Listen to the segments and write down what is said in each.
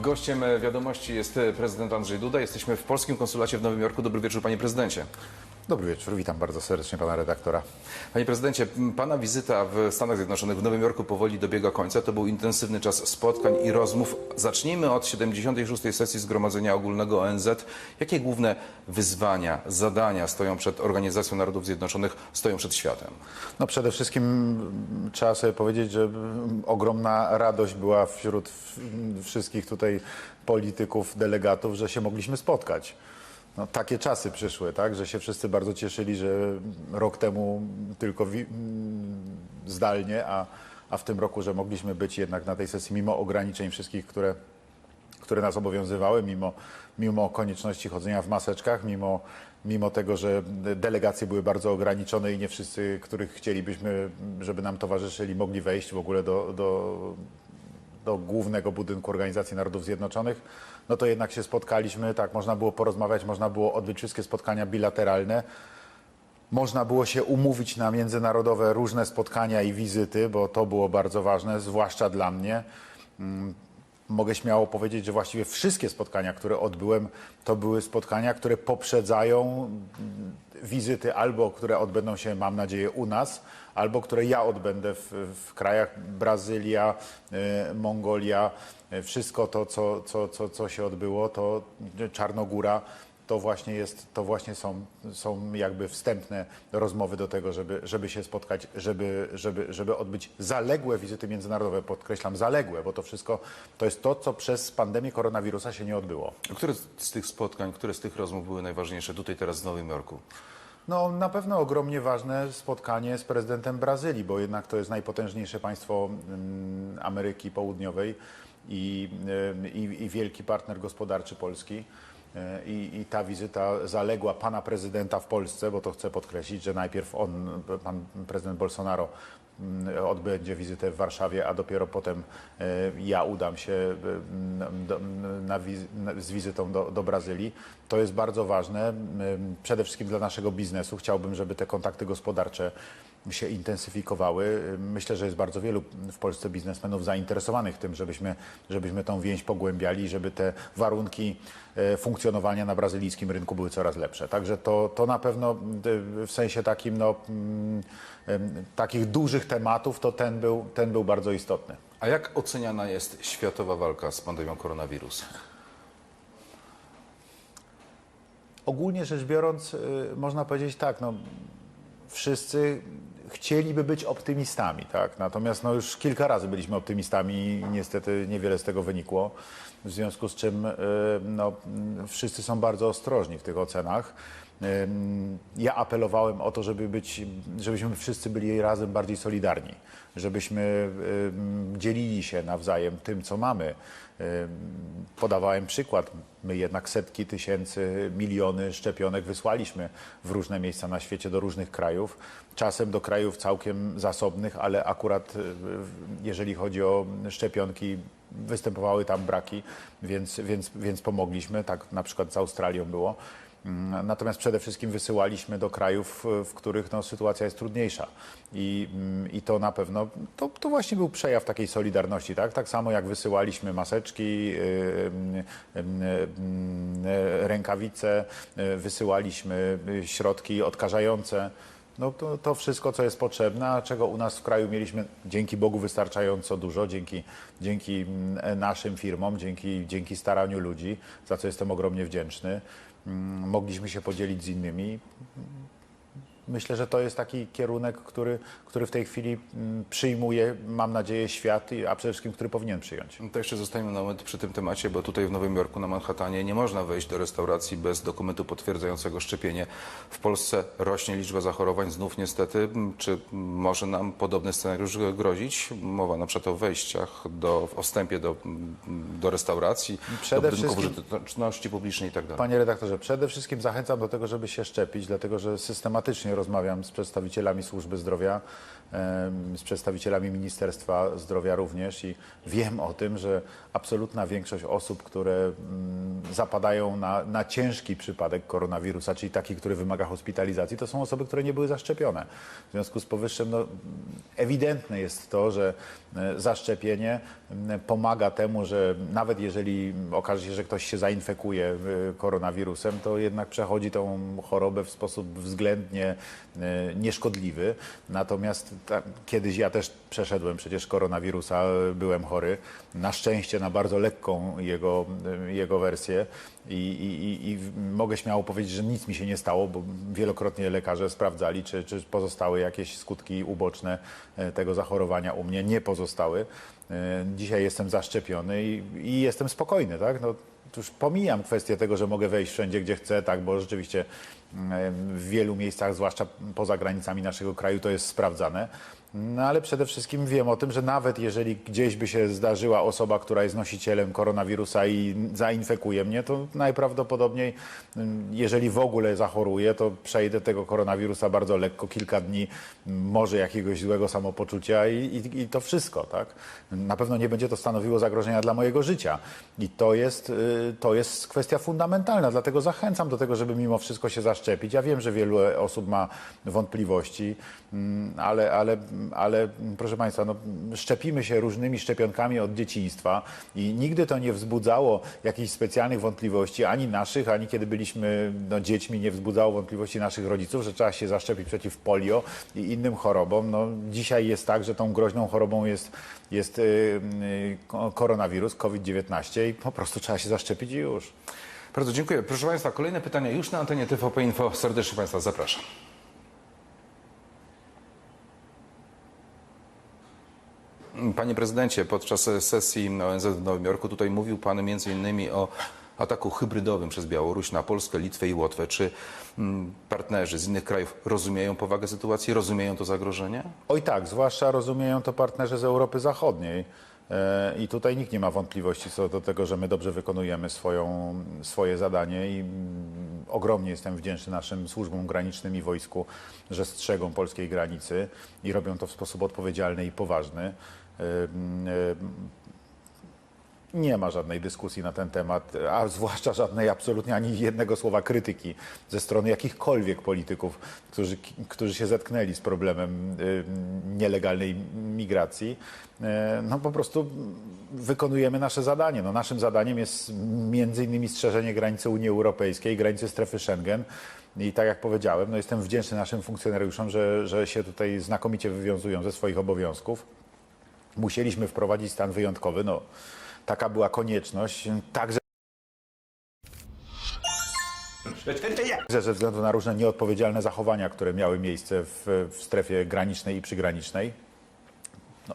Gościem e, wiadomości jest e, prezydent Andrzej Duda. Jesteśmy w polskim konsulacie w Nowym Jorku. Dobry wieczór, panie prezydencie. Dobry wieczór, witam bardzo serdecznie pana redaktora. Panie prezydencie, pana wizyta w Stanach Zjednoczonych, w Nowym Jorku powoli dobiega końca. To był intensywny czas spotkań i rozmów. Zacznijmy od 76. sesji Zgromadzenia Ogólnego ONZ. Jakie główne wyzwania, zadania stoją przed Organizacją Narodów Zjednoczonych, stoją przed światem? No przede wszystkim trzeba sobie powiedzieć, że ogromna radość była wśród wszystkich tutaj polityków, delegatów, że się mogliśmy spotkać. No, takie czasy przyszły, tak, że się wszyscy bardzo cieszyli, że rok temu tylko mm, zdalnie, a, a w tym roku, że mogliśmy być jednak na tej sesji mimo ograniczeń wszystkich, które które nas obowiązywały, mimo, mimo konieczności chodzenia w maseczkach, mimo, mimo tego, że delegacje były bardzo ograniczone i nie wszyscy, których chcielibyśmy, żeby nam towarzyszyli, mogli wejść w ogóle do, do, do głównego budynku Organizacji Narodów Zjednoczonych, no to jednak się spotkaliśmy, tak, można było porozmawiać, można było odbyć wszystkie spotkania bilateralne. Można było się umówić na międzynarodowe różne spotkania i wizyty, bo to było bardzo ważne, zwłaszcza dla mnie. Mogę śmiało powiedzieć, że właściwie wszystkie spotkania, które odbyłem, to były spotkania, które poprzedzają wizyty albo które odbędą się, mam nadzieję, u nas, albo które ja odbędę w, w krajach Brazylia, y, Mongolia, y, wszystko to, co, co, co, co się odbyło, to Czarnogóra, to właśnie jest, to właśnie są, są jakby wstępne rozmowy do tego, żeby, żeby się spotkać, żeby, żeby, żeby odbyć zaległe wizyty międzynarodowe, podkreślam zaległe, bo to wszystko to jest to, co przez pandemię koronawirusa się nie odbyło. Które z tych spotkań, które z tych rozmów były najważniejsze tutaj teraz w Nowym Jorku? No na pewno ogromnie ważne spotkanie z prezydentem Brazylii, bo jednak to jest najpotężniejsze państwo mm, Ameryki Południowej i, y, i, i wielki partner gospodarczy Polski. Y, I, I ta wizyta zaległa pana prezydenta w Polsce, bo to chcę podkreślić, że najpierw on, pan prezydent Bolsonaro, mm, odbędzie wizytę w Warszawie, a dopiero potem y, ja udam się mm, do, wiz- na, z wizytą do, do Brazylii. To jest bardzo ważne, przede wszystkim dla naszego biznesu. Chciałbym, żeby te kontakty gospodarcze się intensyfikowały. Myślę, że jest bardzo wielu w Polsce biznesmenów zainteresowanych tym, żebyśmy, żebyśmy tą więź pogłębiali, żeby te warunki e, funkcjonowania na brazylijskim rynku były coraz lepsze. Także to, to na pewno y, w sensie takim, no, mm, takich dużych tematów, to ten był, ten był bardzo istotny. A jak oceniana jest światowa walka z pandemią koronawirusa? Ogólnie rzecz biorąc, y, można powiedzieć tak, no, wszyscy chcieliby być optymistami, tak? Natomiast no, już kilka razy byliśmy optymistami i niestety niewiele z tego wynikło. W związku z czym y, no, wszyscy są bardzo ostrożni w tych ocenach. Ja apelowałem o to, żeby być, żebyśmy wszyscy byli razem bardziej solidarni, żebyśmy dzielili się nawzajem tym, co mamy. Podawałem przykład. My jednak setki tysięcy, miliony szczepionek wysłaliśmy w różne miejsca na świecie, do różnych krajów. Czasem do krajów całkiem zasobnych, ale akurat y, jeżeli chodzi o szczepionki, występowały tam braki, więc, więc, więc pomogliśmy. Tak na przykład z Australią było. Mm, Natomiast przede wszystkim wysyłaliśmy do krajów, w których no, sytuacja jest trudniejsza. I, mm, i to na pewno, to, to właśnie był przejaw takiej solidarności. Tak, tak samo jak wysyłaliśmy maseczki, y, y, y, rękawice, wysyłaliśmy środki odkażające. No to, to wszystko, co jest potrzebne, a czego u nas w kraju mieliśmy dzięki Bogu wystarczająco dużo, dzięki, dzięki mm, naszym firmom, dzięki, dzięki staraniu ludzi, za co jestem ogromnie wdzięczny. Mm, Mogliśmy się podzielić z innymi. Myślę, że to jest taki kierunek, który, który w tej chwili mm, przyjmuje, mam nadzieję, świat, a przede wszystkim, który powinien przyjąć. To jeszcze zostajemy na moment przy tym temacie, bo tutaj w Nowym Jorku, na Manhattanie nie można wejść do restauracji bez dokumentu potwierdzającego szczepienie. W Polsce rośnie liczba zachorowań, znów niestety. Czy może nam podobny scenariusz grozić? Mowa na przykład o wejściach, do, o wstępie do, do restauracji, Przede do budynków użyteczności publicznej i tak. Panie redaktorze, przede wszystkim zachęcam do tego, żeby się szczepić, dlatego że systematycznie rozmawiam z przedstawicielami służby zdrowia. z przedstawicielami Ministerstwa Zdrowia również i wiem o tym, że absolutna większość osób, które mm, zapadają na, na ciężki przypadek koronawirusa, czyli taki, który wymaga hospitalizacji, to są osoby, które nie były zaszczepione. W związku z powyższym no, ewidentne jest to, że e, zaszczepienie pomaga temu, że nawet jeżeli okaże się, że ktoś się zainfekuje e, koronawirusem, to jednak przechodzi tą chorobę w sposób względnie e, nieszkodliwy. Natomiast ta, kiedyś ja też przeszedłem przecież koronawirusa, byłem chory. Na szczęście na bardzo lekką jego, e, jego wersję i, i, i, mogę śmiało powiedzieć, że nic mi się nie stało, bo wielokrotnie lekarze sprawdzali, czy, czy pozostały jakieś skutki uboczne e, tego zachorowania u mnie. Nie pozostały. E, Dzisiaj jestem zaszczepiony i, i jestem spokojny, tak? No, już pomijam kwestię tego, że mogę wejść wszędzie, gdzie chcę, tak, bo rzeczywiście mm, w wielu miejscach, zwłaszcza poza granicami naszego kraju, to jest sprawdzane. No ale przede wszystkim wiem o tym, że nawet jeżeli gdzieś by się zdarzyła osoba, która jest nosicielem koronawirusa i zainfekuje mnie, to najprawdopodobniej, mm, jeżeli w ogóle zachoruję, to przejdę tego koronawirusa bardzo lekko, kilka dni, m, może jakiegoś złego samopoczucia i, i, i to wszystko, tak? Na pewno nie będzie to stanowiło zagrożenia dla mojego życia. I to jest, y, to jest kwestia fundamentalna, dlatego zachęcam do tego, żeby mimo wszystko się zaszczepić. Ja wiem, że wielu osób ma wątpliwości, mm, ale, ale, ale proszę Państwa, no, szczepimy się różnymi szczepionkami od dzieciństwa i nigdy to nie wzbudzało jakichś specjalnych wątpliwości, ani naszych, ani kiedy byliśmy no, dziećmi, nie wzbudzało wątpliwości naszych rodziców, że trzeba się zaszczepić przeciw polio i innym chorobom. No, dzisiaj jest tak, że tą groźną chorobą jest, jest y, y, ko- koronawirus, COVID-19 i po prostu trzeba się zaszczepić i już. Bardzo dziękuję. Proszę Państwa, kolejne pytania już na antenie TVP Info. Serdecznie Państwa zapraszam. Panie prezydencie, podczas sesji ONZ w Nowym Jorku tutaj mówił Pan innymi o ataku hybrydowym przez Białoruś na Polskę, Litwę i Łotwę. Czy mm, partnerzy z innych krajów rozumieją powagę sytuacji, rozumieją to zagrożenie? Oj tak, zwłaszcza rozumieją to partnerzy z Europy Zachodniej. E, I tutaj nikt nie ma wątpliwości co do tego, że my dobrze wykonujemy swoją, swoje zadanie i mm, ogromnie jestem wdzięczny naszym służbom granicznym i wojsku, że strzegą polskiej granicy i robią to w sposób odpowiedzialny i poważny. Nie ma żadnej dyskusji na ten temat, a zwłaszcza żadnej absolutnie ani jednego słowa krytyki ze strony jakichkolwiek polityków, którzy, którzy się zetknęli z problemem nielegalnej migracji. E, No po prostu wykonujemy nasze zadanie. No, naszym zadaniem jest między innymi strzeżenie granicy Unii Europejskiej, granicy strefy Schengen. I tak jak powiedziałem, no jestem wdzięczny naszym funkcjonariuszom, że, że się tutaj znakomicie wywiązują ze swoich obowiązków musieliśmy wprowadzić stan wyjątkowy. No, taka była konieczność, także że ze względu na różne nieodpowiedzialne zachowania, które miały miejsce w, w strefie granicznej i przygranicznej. No,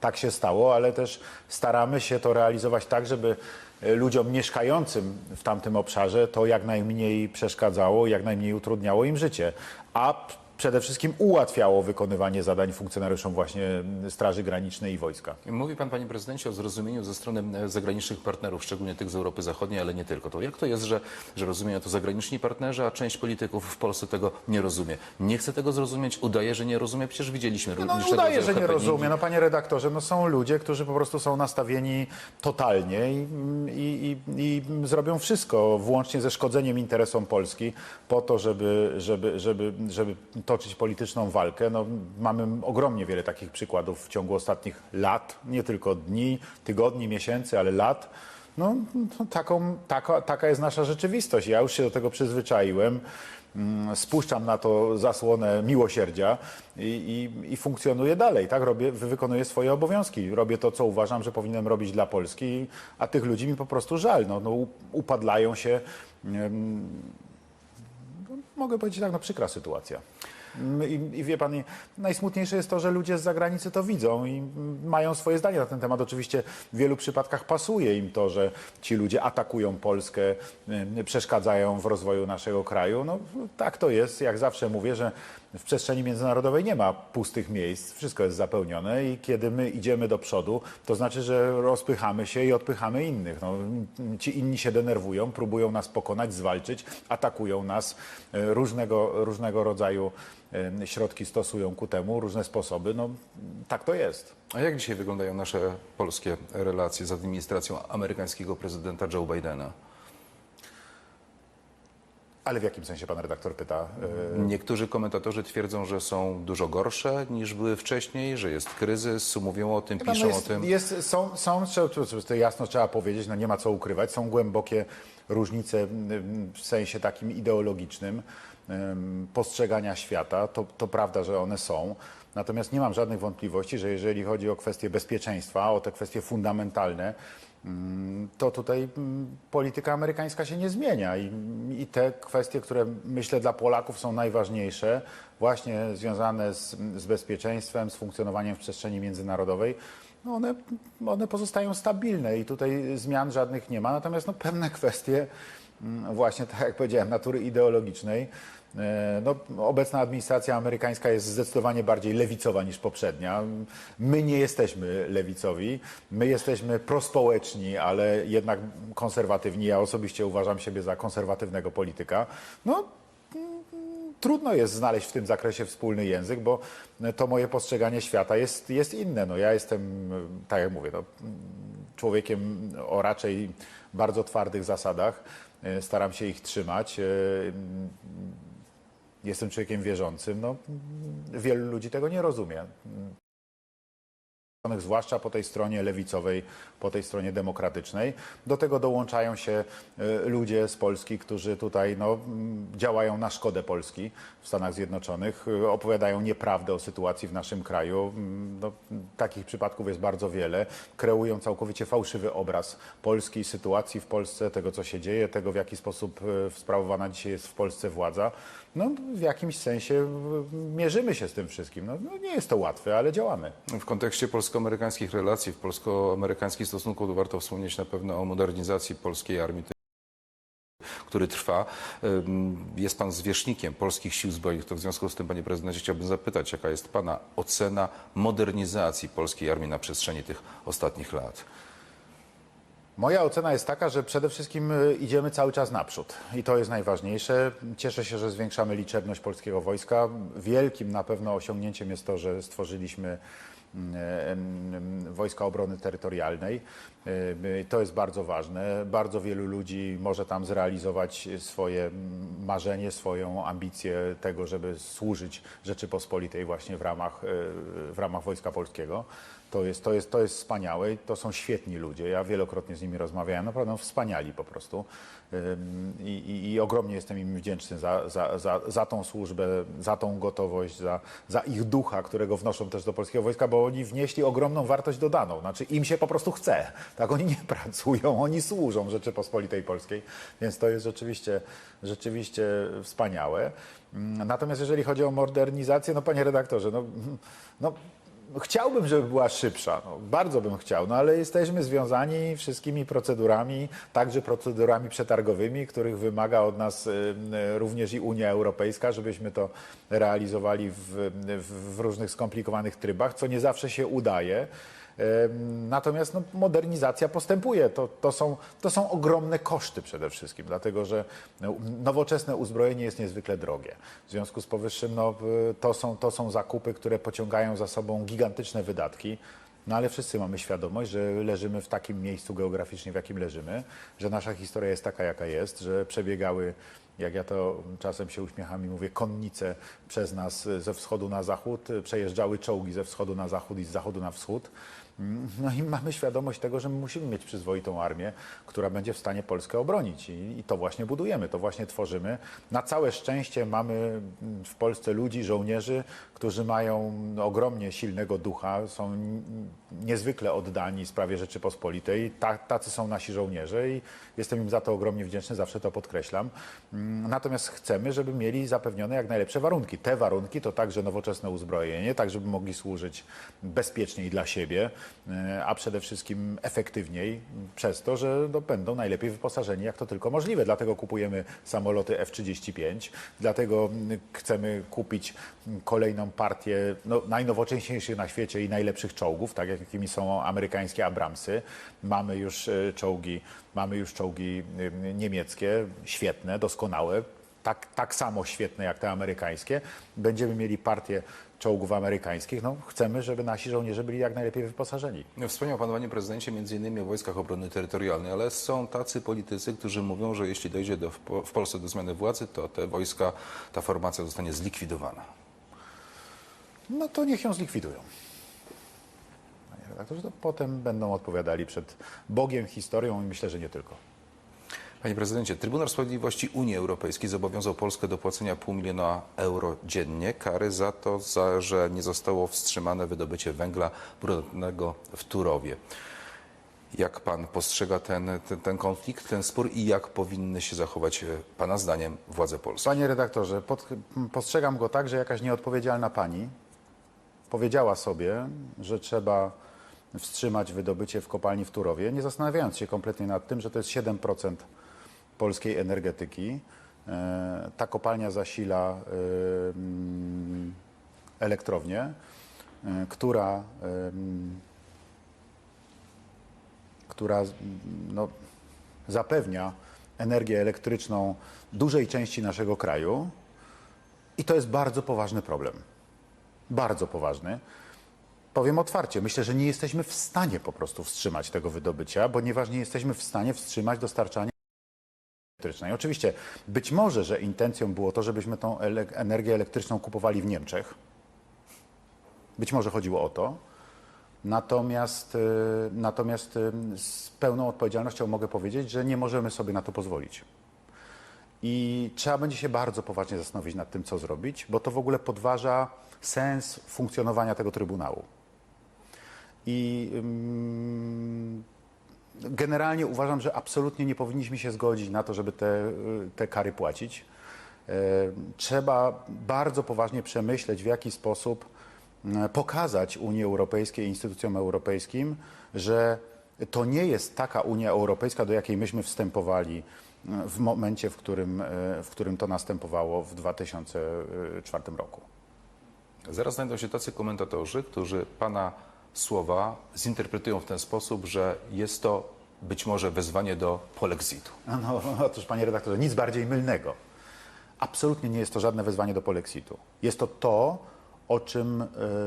tak się stało, ale też staramy się to realizować tak, żeby e, ludziom mieszkającym w tamtym obszarze to jak najmniej przeszkadzało, jak najmniej utrudniało im życie, a przede wszystkim ułatwiało wykonywanie zadań funkcjonariuszom właśnie Straży Granicznej i wojska. Mówi Pan, Panie Prezydencie, o zrozumieniu ze strony e, zagranicznych partnerów, szczególnie tych z Europy Zachodniej, ale nie tylko. To jak to jest, że, że rozumieją to zagraniczni partnerzy, a część polityków w Polsce tego nie rozumie? Nie chce tego zrozumieć, udaje, że nie rozumie. Przecież widzieliśmy No, różnego udaje, że nie rozumie. No panie redaktorze, no są ludzie, którzy po prostu są nastawieni totalnie i, i, i, i zrobią wszystko, włącznie ze szkodzeniem interesom Polski, po to, żeby, żeby, żeby, żeby toczyć polityczną walkę. No, mamy ogromnie wiele takich przykładów w ciągu ostatnich lat, nie tylko dni, tygodni, miesięcy, ale lat. No, no, taką, taka, taka jest nasza rzeczywistość. Ja już się do tego przyzwyczaiłem. Mm, Spuszczam na to zasłonę miłosierdzia i, i, i funkcjonuję dalej, tak? Robię, wy- wykonuję swoje obowiązki. Robię to, co uważam, że powinienem robić dla Polski, a tych ludzi mi po prostu żal. No, no, upadlają się. em, no, mogę powiedzieć tak, no przykra sytuacja. I, I wie pan, najsmutniejsze jest to, że ludzie z zagranicy to widzą i mają swoje zdanie na ten temat. Oczywiście w wielu przypadkach pasuje im to, że ci ludzie atakują Polskę, y, przeszkadzają w rozwoju naszego kraju. No tak to jest. Jak zawsze mówię, że w przestrzeni międzynarodowej nie ma pustych miejsc, wszystko jest zapełnione i kiedy my idziemy do przodu, to znaczy, że rozpychamy się i odpychamy innych. No, ci inni się denerwują, próbują nas pokonać, zwalczyć, atakują nas e, różnego, różnego rodzaju e, środki stosują ku temu, różne sposoby. No tak to jest. A jak dzisiaj wyglądają nasze polskie relacje z administracją amerykańskiego prezydenta Joe Bidena? Ale w jakim sensie pan redaktor pyta? E, Niektórzy komentatorzy twierdzą, że są dużo gorsze niż były wcześniej, że jest kryzys, mówią o tym, Chyba, piszą no jest, o tym. Jest, są, są, to- jasno trzeba powiedzieć, no nie ma co ukrywać, są głębokie różnice w sensie takim ideologicznym postrzegania świata. To, to prawda, że one są. Natomiast nie mam żadnych wątpliwości, że jeżeli chodzi o kwestie bezpieczeństwa, o te kwestie fundamentalne, to tutaj mm, polityka amerykańska się nie zmienia i, i te kwestie, które myślę dla Polaków są najważniejsze, właśnie związane z, z bezpieczeństwem, z funkcjonowaniem w przestrzeni międzynarodowej, no one, one pozostają stabilne i tutaj zmian żadnych nie ma. Natomiast no, pewne kwestie, mm, właśnie tak jak powiedziałem, natury ideologicznej, e, no, obecna administracja amerykańska jest zdecydowanie bardziej lewicowa niż poprzednia. My nie jesteśmy lewicowi, my jesteśmy prospołeczni, ale jednak konserwatywni. Ja osobiście uważam siebie za konserwatywnego polityka. No, trudno jest znaleźć w tym zakresie wspólny język, bo to moje postrzeganie świata jest, jest inne. No, ja jestem, tak jak mówię, no, człowiekiem o raczej bardzo twardych zasadach. E, Staram się ich trzymać. E, Jestem człowiekiem wierzącym. No, wielu ludzi tego nie rozumie. Zwłaszcza po tej stronie lewicowej, po tej stronie demokratycznej. Do tego dołączają się e, ludzie z Polski, którzy tutaj no, m, działają na szkodę Polski w Stanach Zjednoczonych, e, opowiadają nieprawdę o sytuacji w naszym kraju. M, No, takich przypadków jest bardzo wiele. Kreują całkowicie fałszywy obraz Polski, sytuacji w Polsce, tego co się dzieje, tego w jaki sposób e, sprawowana dzisiaj jest w Polsce władza. No, w jakimś sensie mierzymy się z tym wszystkim. No, no, nie jest to łatwe, ale działamy. W kontekście polsko-amerykańskich relacji, w polsko-amerykańskich stosunku to warto wspomnieć na pewno o modernizacji polskiej armii, który trwa. Jest pan zwierzchnikiem polskich sił zbrojnych, to w związku z tym, panie prezydencie, chciałbym zapytać, jaka jest pana ocena modernizacji polskiej armii na przestrzeni tych ostatnich lat? Moja ocena jest taka, że przede wszystkim y, idziemy cały czas naprzód i to jest najważniejsze. Cieszę się, że zwiększamy liczebność polskiego wojska. Wielkim na pewno osiągnięciem jest to, że stworzyliśmy Wojska Obrony Terytorialnej. To jest bardzo ważne. Bardzo wielu ludzi może tam zrealizować swoje marzenie, swoją ambicję tego, żeby służyć Rzeczypospolitej właśnie w ramach, y, w ramach Wojska Polskiego. To jest, to, jest, to jest wspaniałe i to są świetni ludzie. Ja wielokrotnie z nimi rozmawiałem, naprawdę no, wspaniali po prostu. I, i, I ogromnie jestem im wdzięczny za, za, za, za tą służbę, za tą gotowość, za, za ich ducha, którego wnoszą też do polskiego wojska, bo oni wnieśli ogromną wartość dodaną. Znaczy im się po prostu chce. Tak, oni nie pracują, oni służą Rzeczypospolitej Polskiej, więc to jest rzeczywiście, rzeczywiście wspaniałe. Natomiast jeżeli chodzi o modernizację, no panie redaktorze, no, no Chciałbym, żeby była szybsza, no, bardzo bym chciał, no ale jesteśmy związani wszystkimi procedurami, także procedurami przetargowymi, których wymaga od nas y, y, również i Unia Europejska, żebyśmy to realizowali w, w, w różnych skomplikowanych trybach, co nie zawsze się udaje. Natomiast no, modernizacja postępuje. To, to, są, to są ogromne koszty przede wszystkim, dlatego że no, nowoczesne uzbrojenie jest niezwykle drogie. W związku z powyższym no, to, są, to są zakupy, które pociągają za sobą gigantyczne wydatki. No ale wszyscy mamy świadomość, że leżymy w takim miejscu geograficznie, w jakim leżymy, że nasza historia jest taka, jaka jest, że przebiegały, jak ja to czasem się uśmiecham i mówię, konnice przez nas ze wschodu na zachód, przejeżdżały czołgi ze wschodu na zachód i z zachodu na wschód. No i mamy świadomość tego, że my musimy mieć przyzwoitą armię, która będzie w stanie Polskę obronić. I, I to właśnie budujemy, to właśnie tworzymy. Na całe szczęście mamy w Polsce ludzi, żołnierzy, którzy mają ogromnie silnego ducha, są niezwykle oddani sprawie Rzeczypospolitej. Ta, tacy są nasi żołnierze i jestem im za to ogromnie wdzięczny, zawsze to podkreślam. Mm, Natomiast chcemy, żeby mieli zapewnione jak najlepsze warunki. Te warunki to także nowoczesne uzbrojenie, tak żeby mogli służyć bezpieczniej dla siebie, e, a przede wszystkim efektywniej przez to, że no, będą najlepiej wyposażeni, jak to tylko możliwe. Dlatego kupujemy samoloty F-35, dlatego mm, chcemy kupić mm, partię no, najnowocześniejszych na świecie i najlepszych czołgów, tak jak jakimi są amerykańskie Abramsy. Mamy już e, czołgi, mamy już czołgi y, niemieckie, świetne, doskonałe tak, tak samo świetne jak te amerykańskie. Będziemy mieli partię czołgów amerykańskich. No, chcemy, żeby nasi żołnierze byli jak najlepiej wyposażeni. Wspomniał Pan, Panie Prezydencie, między innymi o Wojskach Obrony Terytorialnej, ale są tacy politycy, którzy mówią, że jeśli dojdzie do, w Polsce do zmiany władzy, to te wojska, ta formacja zostanie zlikwidowana. No to niech ją zlikwidują. Panie redaktorze, to potem będą odpowiadali przed Bogiem, historią i myślę, że nie tylko. Panie Prezydencie, Trybunał Sprawiedliwości Unii Europejskiej zobowiązał Polskę do płacenia pół miliona euro dziennie kary za to, za, że nie zostało wstrzymane wydobycie węgla brunatnego w Turowie. Jak Pan postrzega ten, ten, ten konflikt, ten spór i jak powinny się zachować e, Pana zdaniem władze polskie? Panie redaktorze, pod, postrzegam go tak, że jakaś nieodpowiedzialna pani powiedziała sobie, że trzeba wstrzymać wydobycie w kopalni w Turowie, nie zastanawiając się kompletnie nad tym, że to jest 7% polskiej energetyki. E, Ta kopalnia zasila e, mm, elektrownię, e, która, mm, która no, zapewnia energię elektryczną dużej części naszego kraju i to jest bardzo poważny problem. Bardzo poważny. Powiem otwarcie, myślę, że nie jesteśmy w stanie po prostu wstrzymać tego wydobycia, ponieważ nie jesteśmy w stanie wstrzymać dostarczania elektrycznej. Oczywiście, być może, że intencją było to, żebyśmy tą ele- energię elektryczną kupowali w Niemczech. Być może chodziło o to. Natomiast, y, natomiast y, z pełną odpowiedzialnością mogę powiedzieć, że nie możemy sobie na to pozwolić. I trzeba będzie się bardzo poważnie zastanowić nad tym, co zrobić, bo to w ogóle podważa sens funkcjonowania tego Trybunału. I ym, generalnie uważam, że absolutnie nie powinniśmy się zgodzić na to, żeby te, te kary płacić. E, Trzeba bardzo poważnie przemyśleć, w jaki sposób m, pokazać Unii Europejskiej i instytucjom europejskim, że to nie jest taka Unia Europejska, do jakiej myśmy wstępowali w momencie, w którym, e, w którym to następowało w 2004 roku. Zaraz znajdą się tacy komentatorzy, którzy Pana słowa zinterpretują w ten sposób, że jest to być może wezwanie do polexitu. No, otóż, panie redaktorze, nic bardziej mylnego. Absolutnie nie jest to żadne wezwanie do polexitu. Jest to to, o czym e,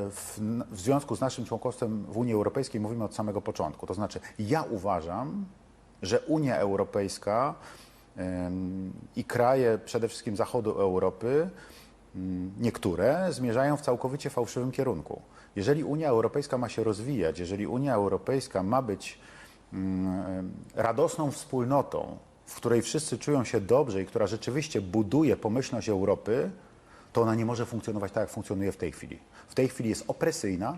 w, w związku z naszym członkostwem w Unii Europejskiej mówimy od samego początku. To znaczy, ja uważam, że Unia Europejska i kraje przede wszystkim zachodu Europy, mm, niektóre zmierzają w całkowicie fałszywym kierunku. Jeżeli Unia Europejska ma się rozwijać, jeżeli Unia Europejska ma być mm, radosną wspólnotą, w której wszyscy czują się dobrze i która rzeczywiście buduje pomyślność Europy, to ona nie może funkcjonować tak, jak funkcjonuje w tej chwili. W tej chwili jest opresyjna,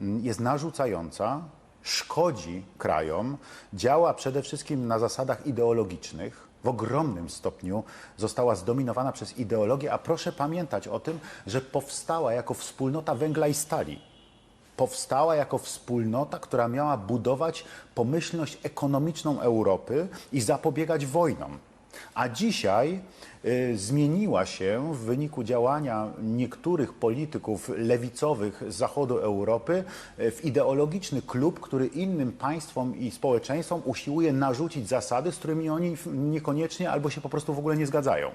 mm, jest narzucająca, szkodzi krajom, działa przede wszystkim na zasadach ideologicznych. W ogromnym stopniu została zdominowana przez ideologię, a proszę pamiętać o tym, że powstała jako wspólnota węgla i stali powstała jako wspólnota, która miała budować pomyślność ekonomiczną Europy i zapobiegać wojnom. A dzisiaj y, zmieniła się w wyniku działania niektórych polityków lewicowych z zachodu Europy y, w ideologiczny klub, który innym państwom i społeczeństwom usiłuje narzucić zasady, z którymi oni niekoniecznie albo się po prostu w ogóle nie zgadzają.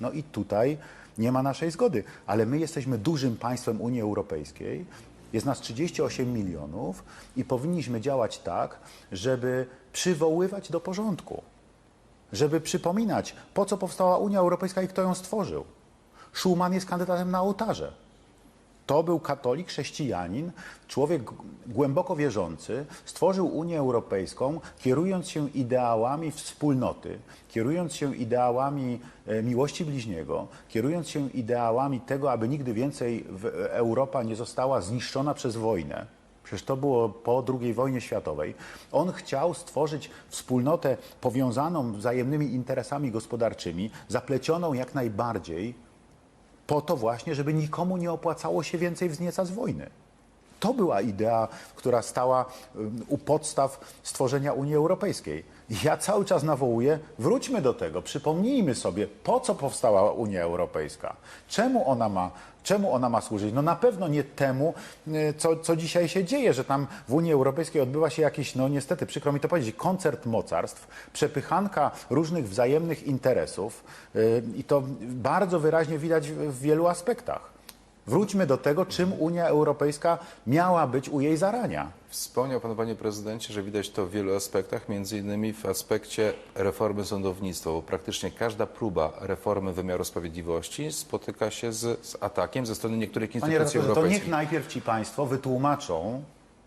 No i tutaj nie ma naszej zgody, ale my jesteśmy dużym państwem Unii Europejskiej. Jest nas 38 milionów i powinniśmy działać tak, żeby przywoływać do porządku, żeby przypominać, po co powstała Unia Europejska i kto ją stworzył. Schuman jest kandydatem na ołtarze. To był katolik, chrześcijanin, człowiek głęboko wierzący, stworzył Unię Europejską, kierując się ideałami wspólnoty, kierując się ideałami e, miłości bliźniego, kierując się ideałami tego, aby nigdy więcej w, Europa nie została zniszczona przez wojnę. Przecież to było po II wojnie światowej. On chciał stworzyć wspólnotę powiązaną wzajemnymi interesami gospodarczymi, zaplecioną jak najbardziej po to właśnie, żeby nikomu nie opłacało się więcej wzniecać wojny. To była idea, która stała ym, u podstaw stworzenia Unii Europejskiej. Ja cały czas nawołuję, wróćmy do tego, przypomnijmy sobie, po co powstała Unia Europejska, czemu ona ma, czemu ona ma służyć. No na pewno nie temu, y, co, co dzisiaj się dzieje, że tam w Unii Europejskiej odbywa się jakiś, no niestety, przykro mi to powiedzieć, koncert mocarstw, przepychanka różnych wzajemnych interesów y, i to bardzo wyraźnie widać w wielu aspektach. Wróćmy do tego, czym Unia Europejska miała być u jej zarania. Wspomniał Pan, Panie Prezydencie, że widać to w wielu aspektach, między innymi w aspekcie reformy sądownictwa, bo praktycznie każda próba reformy wymiaru sprawiedliwości spotyka się z, z atakiem ze strony niektórych Panie instytucji to europejskich. niech najpierw ci Państwo wytłumaczą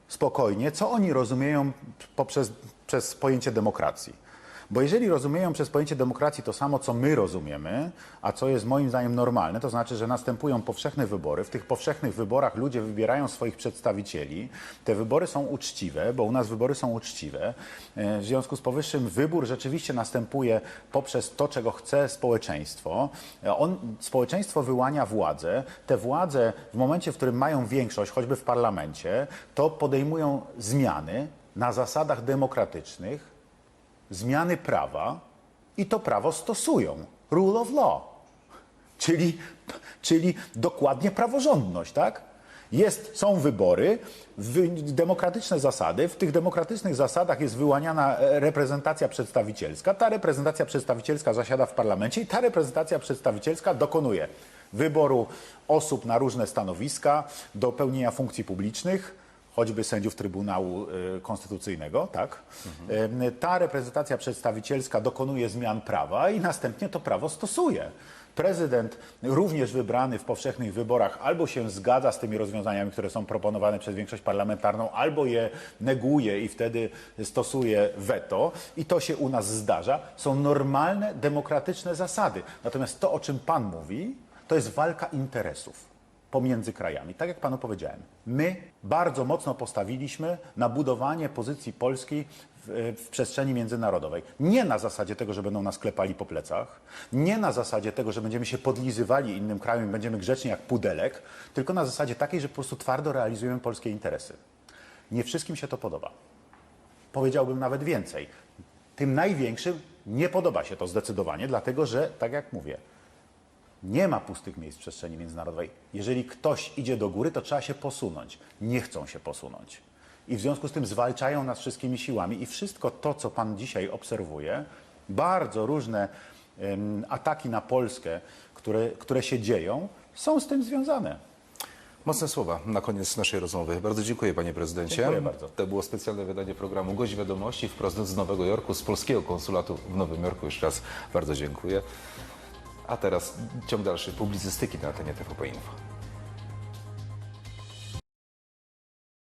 spokojnie, co oni rozumieją poprzez przez pojęcie demokracji. Bo jeżeli rozumieją przez pojęcie demokracji to samo, co my rozumiemy, a co jest moim zdaniem normalne, to znaczy, że następują powszechne wybory. W tych powszechnych wyborach ludzie wybierają swoich przedstawicieli. Te wybory są uczciwe, bo u nas wybory są uczciwe. E, W związku z powyższym wybór rzeczywiście następuje poprzez to, czego chce społeczeństwo. E, On, społeczeństwo wyłania władzę. Te władze w momencie, w którym mają większość, choćby w parlamencie, to podejmują zmiany na zasadach demokratycznych, zmiany prawa i to prawo stosują. Rule of law. Czyli, czyli dokładnie praworządność, tak? Jest, są wybory, wy, demokratyczne zasady. W tych demokratycznych zasadach jest wyłaniana e, reprezentacja przedstawicielska. Ta reprezentacja przedstawicielska zasiada w parlamencie i ta reprezentacja przedstawicielska dokonuje wyboru osób na różne stanowiska do pełnienia funkcji publicznych choćby sędziów Trybunału y, Konstytucyjnego, tak? Y, Ta reprezentacja przedstawicielska dokonuje zmian prawa i następnie to prawo stosuje. Prezydent, również wybrany w powszechnych wyborach, albo się zgadza z tymi rozwiązaniami, które są proponowane przez większość parlamentarną, albo je neguje i wtedy stosuje weto. I to się u nas zdarza. Są normalne, demokratyczne zasady. Natomiast to, o czym Pan mówi, to jest walka interesów pomiędzy krajami. Tak jak panu powiedziałem, my bardzo mocno postawiliśmy na budowanie pozycji Polski w, w przestrzeni międzynarodowej. Nie na zasadzie tego, że będą nas klepali po plecach, nie na zasadzie tego, że będziemy się podlizywali innym krajom i będziemy grzeczni jak pudelek, tylko na zasadzie takiej, że po prostu twardo realizujemy polskie interesy. Nie wszystkim się to podoba. Powiedziałbym nawet więcej. Tym największym nie podoba się to zdecydowanie, dlatego że, tak jak mówię, nie ma pustych miejsc w przestrzeni międzynarodowej. Jeżeli ktoś idzie do góry, to trzeba się posunąć. Nie chcą się posunąć. I w związku z tym zwalczają nas wszystkimi siłami. I wszystko to, co Pan dzisiaj obserwuje, bardzo różne em, ataki na Polskę, które, które się dzieją, są z tym związane. Mocne słowa na koniec naszej rozmowy. Bardzo dziękuję Panie Prezydencie. Dziękuję bardzo. To było specjalne wydanie programu Gość Wiadomości wprost z Nowego Jorku, z Polskiego Konsulatu w Nowym Jorku. Jeszcze raz bardzo dziękuję. A teraz ciąg dalszy publicystyki na antenie TVP Info.